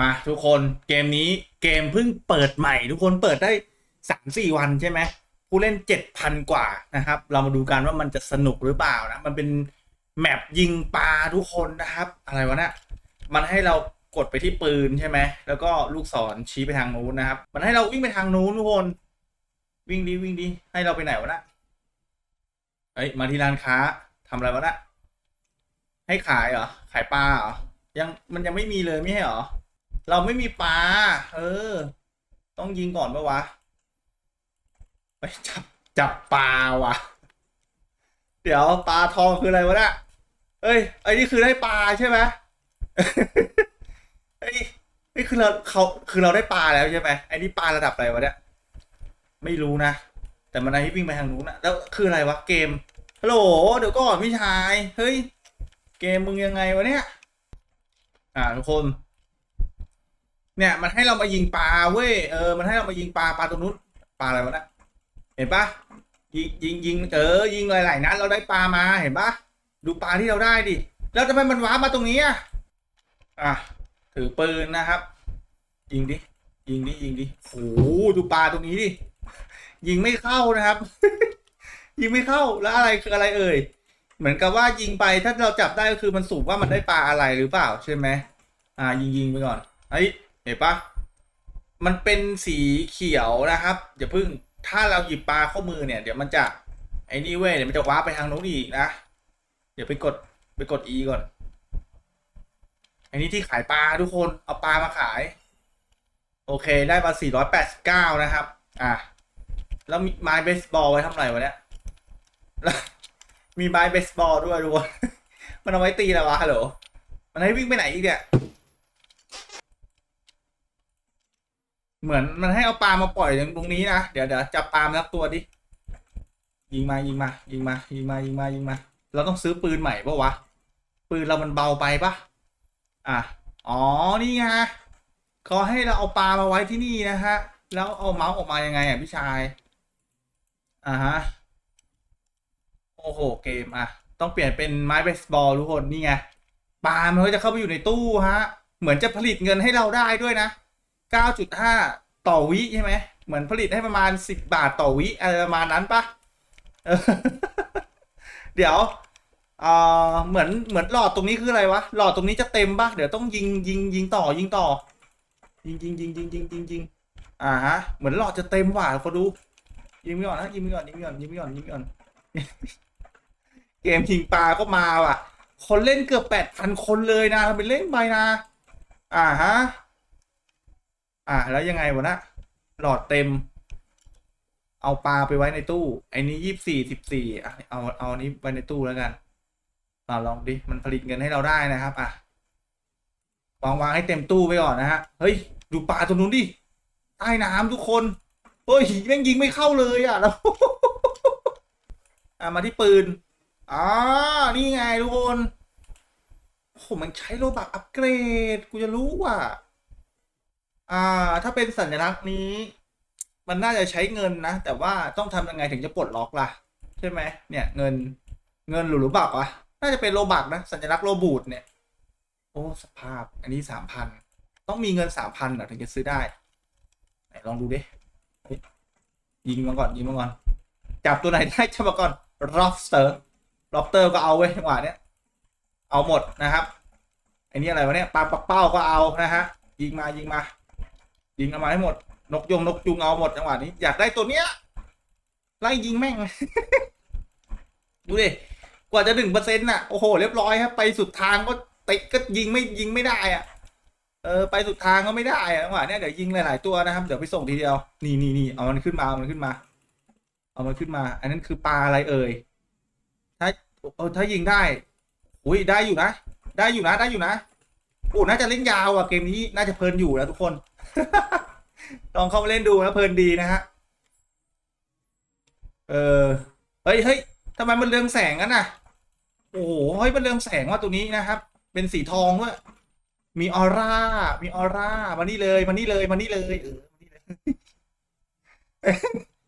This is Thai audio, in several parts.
มาทุกคนเกมนี้เกมเพิ่งเปิดใหม่ ทุกคนเปิดได้สามสี่วันใช่ไหมผู้เล่นเจ็ดพันกว่านะครับ เรามาดูกันว่ามันจะสนุกหรือเปล่านะ มันเป็นแมปยิงปลาทุกคนนะครับ อะไรวะเนี่ยมันให้เรากดไปที่ปืนใช่ไหมแล้วก็ลูกศรชี้ไปทางนู้นนะครับ มันให้เราวิ่งไปทางนู้นทุกคน วิ่งดีวิ่งดีให้เราไปไหนวะนะเอ้ยมาที่ร้านค้าทำอะไรวะนะให้ขายเหรอขายปลาเหรอยังมันยังไม่มีเลยไม่ใช่เหรอ เราไม่มีปลา เออ ต้องยิงก่อนปะวะ ไปจับจับปลาวะเดี๋ยวปลาทองคืออะไรวะเนี่ยเอ้ย ไอ้นี่คือได้ปลาใช่ไหมไอ้ยนี่คือเราเขาคือเราได้ปลาแล้วใช่ไหมไอ้นี่ปลาระดับอะไรวะเนี่ย ไม่รู้นะ แต่มันให้วิ่งไปทางนู้นนะแล้วคืออะไรวะเกม ฮัลโหล เดี๋ยวก่อนพี่ชาย เฮ้ย เกมมึงยังไงวะเนี่ย อ่าทุกคน เนี่ยมันให้เรามายิงปลาเว้ยเออมันให้เรามายิงปลาปลาตรงนู้นปลาอะไรวะนะเห็นปะยิงยิงยิงเออยิงหลายๆนัดเราได้ปลามาเห็นปะดูปลาที่เราได้ดิแล้วทำไมมันว้ามาตรงนี้อะอะถือปืนนะครับ ยิงดิยิงดิยิงดิโอ้โหดูปลาตรงนี้ดิยิงไม่เข้านะครับ ยิงไม่เข้าแล้วอะไรคืออะไรเอ่ยเหมือนกับว่ายิงไปถ้าเราจับได้ก็คือมันสูบว่ามันได้ปลาอะไรหรือเปล่าใช่ไหมอ่ายิงยิงไปก่อนเฮ้ เห็นปะมันเป็นสีเขียวนะครับอย่าเพิ่งถ้าเราหยิบปลาเข้ามือเนี่ย เดี๋ยวมันจะไอ้นี่เว้ยเดี๋ยวมันจะว้าไปทางนู้นอีกนะ เดี๋ยวไปกดไปกด E ก่อนไอ้นี่ที่ขายปลาทุกคนเอาปลามาขาย โอเคได้มา 489 นะครับ อะแล้วมีไม้เบสบอลไว้ทำไรวะเนี่ยมีไม้เบสบอลด้วยทุกคนมันเอาไว้ตีอะไรวะฮัลโหลมันให้วิ่งไปไหนอีกเนี่ย เหมือนมันให้เอาปลามาปล่อยตรงนี้นะ เดี๋ยวเดี๋ยวจับปลามาสักตัวดิ ยิงมายิงมา ยิงมา ยิงมา ยิงมา ยิงมา เราต้องซื้อปืนใหม่ปะวะ ปืนเรามันเบาไปปะอะ อ๋อ นี่ไงเขาให้เราเอาปลามาไว้ที่นี่นะฮะ แล้วเอาเมาส์ออกมายังไงอะพี่ชาย อ่าฮะ โอ้โห เกมอะ ต้องเปลี่ยนเป็นไม้เบสบอลทุกคนนี่ไง ปลามันก็จะเข้าไปอยู่ในตู้ฮะ เหมือนจะผลิตเงินให้เราได้ด้วยนะ9.5 ต่อวิใช่ไหมเหมือนผลิตให้ประมาณ10บบาทต่อวิอะไรประมาณนั้นปะเดี๋ยวเออเหมือนเหมือนหลอดตรงนี้คืออะไรวะหลอดตรงนี้จะเต็มปะเดี๋ยวต้องยิงยิงยิงต่อยิงต่อ ยิงยิงยิงยิงยิงยิงยิงอ่าฮะเหมือนหลอดจะเต็มว่ะขอดูยิงไปก่อนนะยิงไปก่อนยิงไปก่อนยิงไปก่อนยิงไปก่อนเกมยิงปลาก็มาว่ะ คนเล่นเกือบแปดพันคนเลยนะทำเป็นเล่นไปนะ อ่าฮะ อ่าแล้วยังไงวะนะหลอดเต็ม เอาปลาไปไว้ในตู้ไอ้นี้ยี่สี่สิบสี่เอาเอาอันนี้ไว้ในตู้แล้วกันอ่าลองดิมันผลิตเงินให้เราได้นะครับอะวางวางให้เต็มตู้ไปก่อนนะฮะเฮ้ยดูปลาตรงนู้นดิใต้น้ำทุกคนเฮ้ยแม่งยิงไม่เข้าเลยอะแล้วอะมาที่ปืนอ่านี่ไงทุกคนโอ้โหมันใช้โลบักอัปเกรด กูจะรู้ว่า อ่า ถ้าเป็นสัญลักษณ์นี้ มันน่าจะใช้เงินนะ แต่ว่าต้องทำยังไงถึงจะปลดล็อกล่ะ ใช่ไหมเนี่ยเงินเงินหรือหรือบักวะน่าจะเป็นโลบักนะ สัญลักษณ์โลบูดเนี่ย โอ้สภาพ อันนี้สามพันต้องมีเงินสามพันถึงจะซื้อได้ไหนลองดูดิยิงมาก่อนยิงมาก่อน จับตัวไหนได้จับมาก่อน lobster lobster ก็เอาเว้จังหวะเนี้ยเอาหมดนะครับไอ้นี่อะไรวะเนี่ยปลาปักเป้าก็เอานะฮะยิงมายิงมา ยิงเอามาให้หมด นกยงนกจุงเอาหมดจังหวะนี้ อยากได้ตัวเนี้ยไล่ยิงแม่ง ดูดิ กว่าจะหนึ่งเปอร์เซ็นต์น่ะ โอ้โห เรียบร้อยครับ ไปสุดทางก็ติก็ยิงไม่ยิงไม่ได้อะ เออ ไปสุดทางก็ไม่ได้อะจังหวะเนี้ยเดี๋ยวยิงหลาย ๆ ตัวนะครับ เดี๋ยวไปส่งทีเดียว นี่นี่นี่เอามันขึ้นมา เอามันขึ้นมา เอามันขึ้นมา อันนั้นคือปลาอะไรเอ่ย ถ้าเออถ้ายิงได้ อุ้ยได้อยู่นะ ได้อยู่นะ ได้อยู่นะโอ้น่าจะเล่นยาวอะเกมนี้ น่าจะเพลินอยู่นะทุกคน ลองเข้ามาเล่นดูนะเพลินดีนะฮะ เออ เฮ้ยเฮ้ยทำไมมันเรืองแสงกันน่ะ โอ้โห เฮ้ย มันเรืองแสงว่าตัวนี้นะครับ เป็นสีทองด้วยมีออร่า มีออร่า มานี่เลยมานี่เลยมานี่เลยเออมานี่เลย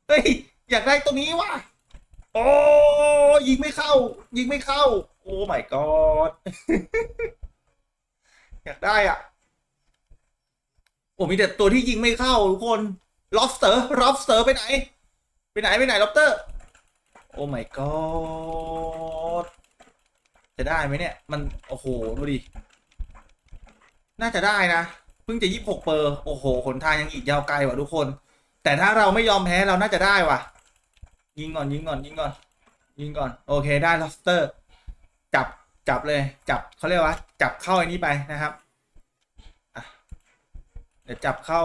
เฮ้ย อยากได้ตัวนี้ว่ะ โอ้ยิงไม่เข้า ยิงไม่เข้า โอ้ my god อยากได้อะ โอ้มีแต่ตัวที่ยิงไม่เข้าทุกคน lobster lobster ไปไหน ไปไหนไปไหน lobster โอ้ my god จะได้ไหมเนี่ย มัน โอ้โห ดูดิ น่าจะได้นะ เพิ่งจะยี่หกเปอร์ โอ้โหหนทางยังอีกยาวไกลว่ะทุกคน แต่ถ้าเราไม่ยอมแพ้เราน่าจะได้ว่ะ ยิงก่อนยิงก่อนยิงก่อน ยิงก่อน โอเคได้ lobster จับจับเลย จับเขาเรียกว่า จับเข้าไอ้นี้ไปนะครับ เดี๋ยวจับเข้า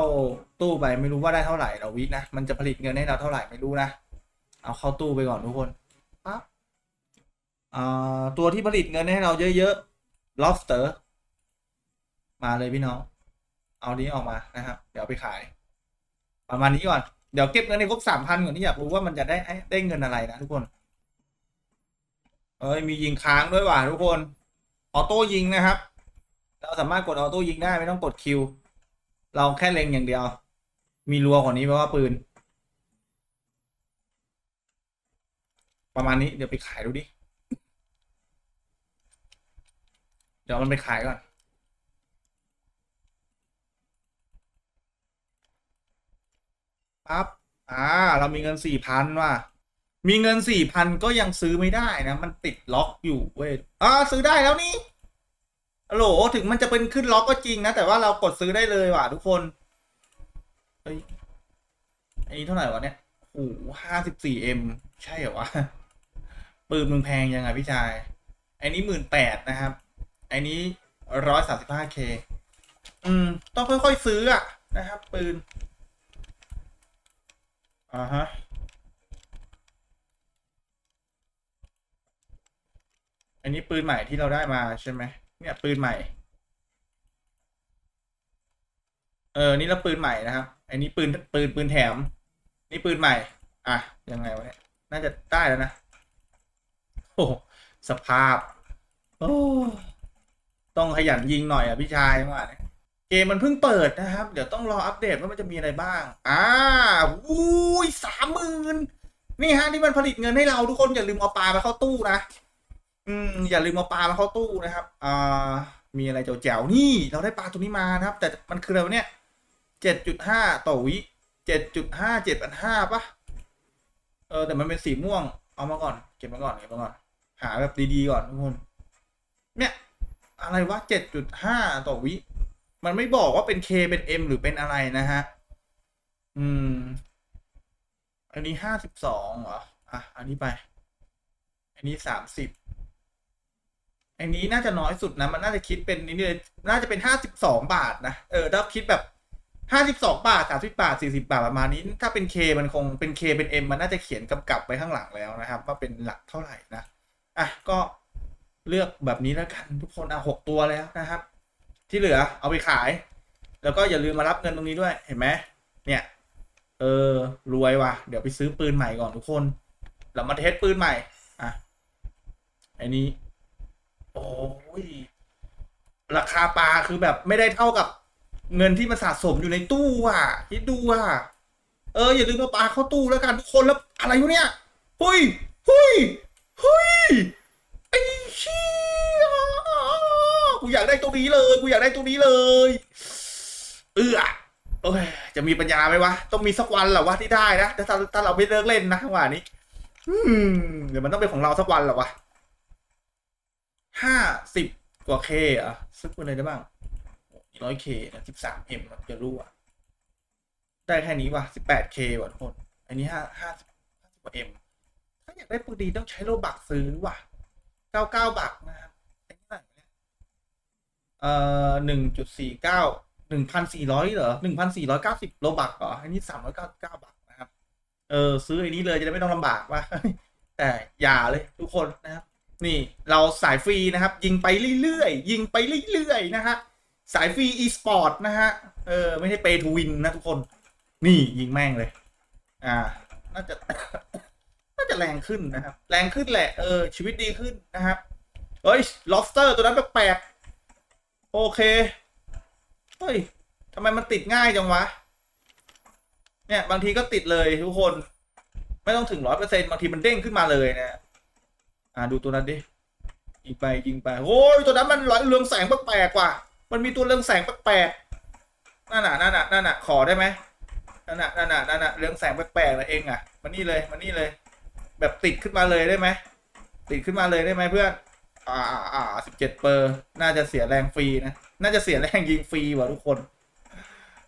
ตู้ไปไม่รู้ว่าได้เท่าไหร่เราวินะมันจะผลิตเงินให้เราเท่าไหร่ไม่รู้นะเอาเข้าตู้ไปก่อนทุกคนปั๊บอ่าตัวที่ผลิตเงินให้เราเยอะๆ lobster มาเลยพี่น้อง เอานี้ออกมานะครับ เดี๋ยวไปขาย ประมาณนี้ก่อน เดี๋ยวเก็บเงินในครบสามพันก่อนที่อยากรู้ว่ามันจะได้ได้เงินอะไรนะทุกคน เอ้ยมียิงค้างด้วยว่ะทุกคน ออโต้ยิงนะครับ เราสามารถกดออโต้ยิงได้ไม่ต้องกดคิว เราแค่เล็งอย่างเดียว มีรัวกว่านี้เพราะว่าปืน ประมาณนี้เดี๋ยวไปขายดูดิ เดี๋ยวมันไปขายก่อนปั๊บอ่า เรามีเงินสี่พันว่ะมีเงินสี่พันก็ยังซื้อไม่ได้นะ มันติดล็อกอยู่เว้ยอ่าซื้อได้แล้วนี่ โหลถึงมันจะเป็นขึ้นล็อกก็จริงนะ แต่ว่าเรากดซื้อได้เลยว่ะทุกคน เฮ้ยอันนี้เท่าไหร่วะเนี่ยโอ้ห้าสิบสี่เอ็มใช่เหรอวะ ปืนมึงแพงยังไงพี่ชาย อันนี้หมื่นแปดนะครับ อันนี้ร้อยสามสิบห้าเคอืม ต้องค่อยๆซื้ออะนะครับ ปืน อ่าฮะอันนี้ปืนใหม่ที่เราได้มาใช่ไหม เนี่ยปืนใหม่ เออ นี่เราปืนใหม่นะครับ อันนี้ปืนปืนปืนแถม นี่ปืนใหม่ อะ ยังไงวะเนี่ย น่าจะได้แล้วนะ โอ้โหสภาพ โอ้ ต้องขยันยิงหน่อยอะพี่ชายว่าเนี่ยเกมมันเพิ่งเปิดนะครับ เดี๋ยวต้องรออัปเดตว่ามันจะมีอะไรบ้าง อ่าอุ้ยสามหมื่นนี่ฮะที่มันผลิตเงินให้เราทุกคนอย่าลืมเอาปลามาเข้าตู้นะ อืมอย่าลืมเอาปลามาเข้าตู้นะครับอ่ามีอะไรแจ๋วๆนี่เราได้ปลาตัวนี้มานะครับ แต่มันคืออะไรวะเนี่ยเจ็ดจุดห้าต่อวิเจ็ดจุดห้าเจ็ดพันห้าปะเออแต่มันเป็นสีม่วง เอามาก่อน เก็บมาก่อนเก็บมาก่อน หาแบบดีๆก่อนทุกคนเนี่ยอะไรวะเจ็ดจุดห้าต่อวิ มันไม่บอกว่าเป็น K เป็น M หรือเป็นอะไรนะฮะ อืม อันนี้ห้าสิบสองเหรอ อะ อันนี้ไป อันนี้สามสิบ อันนี้น่าจะน้อยสุดนะ มันน่าจะคิดเป็นนี่เลยน่าจะเป็นห้าสิบสองบาทนะ เออถ้าคิดแบบห้าสิบสองบาทสามสิบาทสี่สิบาทประมาณนี้ ถ้าเป็น K มันคงเป็น K เป็น M มันน่าจะเขียนกำกับไว้ข้างหลังแล้วนะครับ ว่าเป็นหลักเท่าไหร่นะอะก็เลือกแบบนี้แล้วกันทุกคนอะหกตัวแล้วนะครับ ที่เหลือเอาไปขาย แล้วก็อย่าลืมมารับเงินตรงนี้ด้วยเห็นไหมเนี่ย เออรวยว่ะ เดี๋ยวไปซื้อปืนใหม่ก่อนทุกคนเรามาเทสปืนใหม่อะไอ้นี้ โอ้ยราคาปลาคือแบบไม่ได้เท่ากับเงินที่มันสะสมอยู่ในตู้อะคิดดูอะเอออย่าลืมเอาปลาเข้าตู้แล้วกันทุกคนแล้วอะไรวะเนี่ยเฮ้ยเฮ้ยเฮ้ยไอ้เชี่ยกูอยากได้ตัวนี้เลยกูอยากได้ตัวนี้เลย เออโอ้ยจะมีปัญญาไหมวะต้องมีสักวันแหละวะที่ได้นะแต่ถ้าถ้าเราไม่เลิกเล่นนะว่านี้อืมเดี๋ยวมันต้องเป็นของเราสักวันแหละวะ ห้าสิบกว่าเคอะซึกอะไรได้บ้างร้อยเคนะสิบสามเอ็มจะรู้อะ ได้แค่นี้ว่ะสิบแปดเคว่ะทุกคน อันนี้ห้าห้าสิบห้าสิบกว่าเอ็มถ้าอยากได้ปืนดีต้องใช้โลบักซื้อว่ะเก้าเก้าบักนะครับไอ้เท่าไหร่เนี่ยเอ่อหนึ่งจุดสี่เก้าหนึ่งพันสี่ร้อยเหรอหนึ่งพันสี่ร้อยเก้าสิบโลบักเหรออันนี้สามร้อยเก้าเก้าบักนะครับ เออซื้อไอ้นี้เลยจะได้ไม่ต้องลำบากว่ะแต่อย่าเลยทุกคนนะครับ นี่เราสายฟรีนะครับ ยิงไปเรื่อยๆ ยิงไปเรื่อยๆนะฮะสายฟรี e-sport นะฮะเออไม่ใช่ pay to win นะทุกคน นี่ยิงแม่งเลย อ่า น่าจะ น่าจะแรงขึ้นนะครับ แรงขึ้นแหละ เออ ชีวิตดีขึ้นนะครับเฮ้ย lobster ตัวนั้นแปลกๆโอเค เฮ้ยทำไมมันติดง่ายจังวะ เนี่ย บางทีก็ติดเลยทุกคน ไม่ต้องถึงร้อยเปอร์เซ็นบางทีมันเด้งขึ้นมาเลยนะ อ่าดูตัวนั้นดิยิงไปยิงไปโอ้ยตัวนั้นมันลอยเรืองแสงแปลกๆว่ะมันมีตัวเรืองแสงแปลกนั่นน่ะนั่นน่ะนั่นน่ะขอได้ไหมนั่นน่ะนั่นน่ะนั่นน่ะเรืองแสงแปลกๆนะเองอะมานี่เลยมานี่เลย แบบติดขึ้นมาเลยได้ไหมติดขึ้นมาเลยได้ไหมเพื่อนอ่าอ่าอ่าสิบเจ็ดเปอร์ น่าจะเสียแรงฟรีนะน่าจะเสียแรงยิงฟรีว่ะทุกคน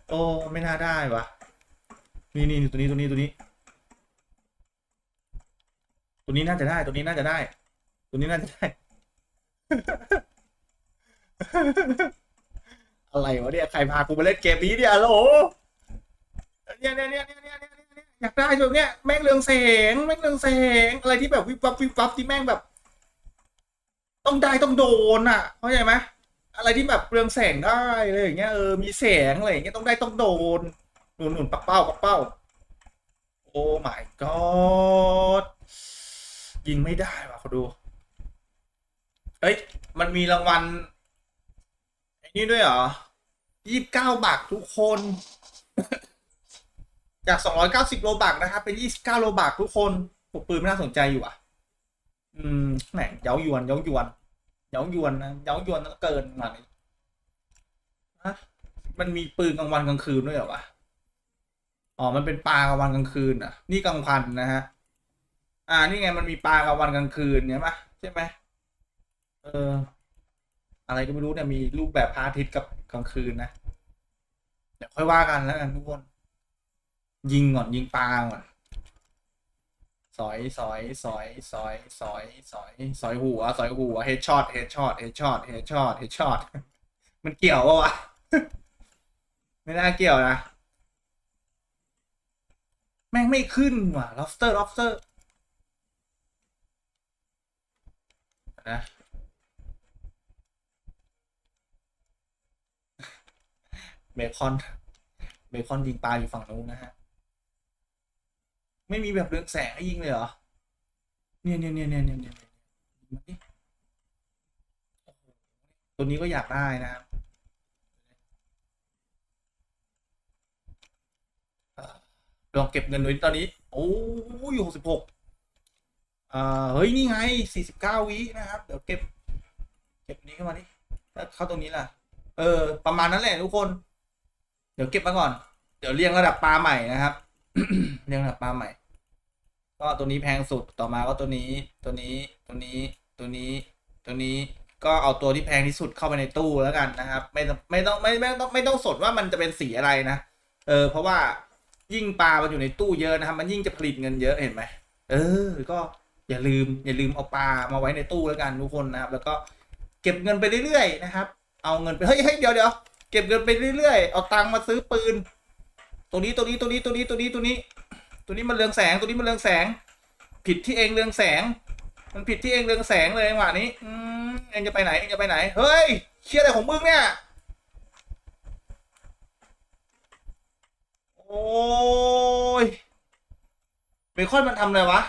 โอ้ไม่น่าได้ว่ะนี่นี่ตัวนี้ตัวนี้ตัวนี้ ตัวนี้น่าจะได้ ตัวนี้น่าจะได้ ตัวนี้น่าจะได้ อะไรวะเนี่ย ใครพากูมาเล่นเกมนี้เนี่ยโหลเนี่ยเนี่ยเนี่ยเนี่ยเนี่ยเนี่ยอยากได้แบบเนี้ยแม่งเรืองแสงแม่งเรืองแสงอะไรที่แบบวิบวับวิบวับที่แม่งแบบ ต้องได้ต้องโดนอะ เข้าใจไหมอะไรที่แบบเรืองแสงได้อะไรอย่างเงี้ยเออมีแสงอะไรอย่างเงี้ยต้องได้ต้องโดนหนุนหนุนปักเป้าปักเป้า โอ้ my god ยิงไม่ได้ว่ะเขาดู เอ้ย มันมีรางวัลไอ้นี่ด้วยเหรอยี่สิบเก้าบาททุกคน จากสองร้อยเก้าสิบโลบักนะครับ เป็นยี่สิบเก้าโลบักทุกคนปกปืนไม่น่าสนใจอยู่อะ อืมแหมเย้ายวนเย้ายวนเย้ายวนนะเย้ายวนแล้วเกินมานี้ฮะมันมีปืนกลางวันกลางคืนด้วยเหรอวะ อ๋อ มันเป็นปลากลางวันกลางคืนอะ นี่กลางพันนะฮะ อ่า นี่ไงมันมีปลากลางวันกลางคืนเนี่ยปะใช่ไหมเออ อะไรก็ไม่รู้เนี่ยมีรูปแบบพระอาทิตย์กับกลางคืนนะเดี๋ยวค่อยว่ากันแล้วกันทุกคน ยิงก่อนยิงปลาก่อนสอยสอยสอยสอยสอยสอยสอยหัวสอยหัวเฮดช็อตเฮดช็อตเฮดช็อตเฮดช็อตเฮดช็อตมันเกี่ยวปะวะไม่น่าเกี่ยวนะ แม่งไม่ขึ้นว่ะ lobster lobster นะเบคอนเบคอนยิงปลาอยู่ฝั่งนู้นนะฮะ ไม่มีแบบเรืองแสงให้ยิงเลยเหรอ เนี่ยเนี่ยเนี่ยเนี่ยเนี่ยเนี่ยตัวนี้ก็อยากได้นะครับลองเก็บเงินไว้ตอนนี้ โอ้ยหกสิบหก อ่าเฮ้ย นี่ไงสี่สิบเก้าวินะครับ เดี๋ยวเก็บ เก็บนี้เข้ามาดิแล้วเข้าตรงนี้ล่ะ เออ ประมาณนั้นแหละทุกคน เดี๋ยวเก็บมาก่อน เดี๋ยวเรียงระดับปลาใหม่นะครับ เรียงระดับปลาใหม่ ก็ตัวนี้แพงสุด ต่อมาก็ตัวนี้ ตัวนี้ ตัวนี้ ตัวนี้ ตัวนี้ ก็เอาตัวที่แพงที่สุดเข้าไปในตู้แล้วกันนะครับ ไม่ต้องไม่ต้องไม่ไม่ต้องไม่ต้องสดว่ามันจะเป็นสีอะไรนะ เออ เพราะว่ายิ่งปลามันอยู่ในตู้เยอะนะครับ มันยิ่งจะผลิตเงินเยอะเห็นไหม เออ ก็ อย่าลืมอย่าลืมเอาปลามาไว้ในตู้แล้วกันทุกคนนะครับ แล้วก็เก็บเงินไปเรื่อยๆนะครับ เอาเงินไปเฮ้ยเฮ้ยเดี๋ยวเดี๋ยวเก็บเงินไปเรื่อยๆเอาตังค์มาซื้อปืน ตัวนี้ตัวนี้ตัวนี้ตัวนี้ตัวนี้ตัวนี้ ตัวนี้มันเรืองแสงตัวนี้มันเรืองแสง ผิดที่เองเรืองแสง มันผิดที่เองเรืองแสงเลยจังหวะนี้อืมเองจะไปไหนเองจะไปไหน เฮ้ยเชี่ยอะไรของมึงเนี่ยโอ้ยเบคอนมันทำอะไรวะ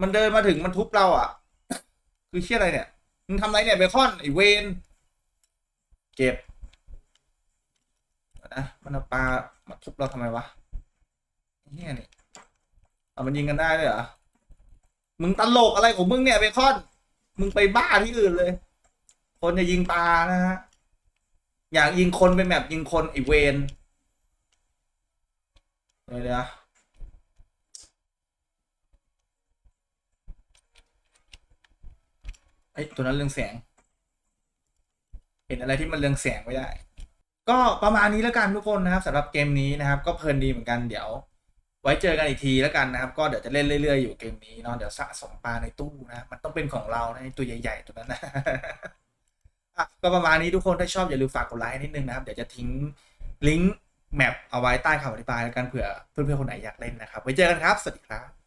มันเดินมาถึงมันทุบเราอะ คือเชี่ยอะไรเนี่ย มึงทำไรเนี่ยเบคอนไอเวนเก็บนะมันเอาปลามาทุบเราทำไมวะเนี่ยนี่เอามันยิงกันได้เลยเหรอ มึงตลกอะไรของมึงเนี่ยเบคอน มึงไปบ้าที่อื่นเลย คนจะยิงปลานะฮะ อยากยิงคนเป็นแบบยิงคนไอเวนเดี๋ยวเดี๋ยว ไอ้ยตัวนั้นเรืองแสง เห็นอะไรที่มันเรืองแสงไม่ได้ ก็ประมาณนี้แล้วกันทุกคนนะครับสำหรับเกมนี้นะครับ ก็เพลินดีเหมือนกันเดี๋ยว ไว้เจอกันอีกทีแล้วกันนะครับ ก็เดี๋ยวจะเล่นเรื่อยๆอยู่เกมนี้เนาะเดี๋ยวสะสมปลาในตู้นะมันต้องเป็นของเรานะไอ้ตัวใหญ่ๆตัวนั้นนะอะก็ประมาณนี้ทุกคนถ้าชอบอย่าลืมฝากกดไลค์นิดนึงนะครับเดี๋ยวจะทิ้งลิงก์แมปเอาไว้ใต้คำอธิบายแล้วกันเผื่อเพื่อนๆคนไหนอยากเล่นนะครับไว้เจอกันครับ สวัสดีครับ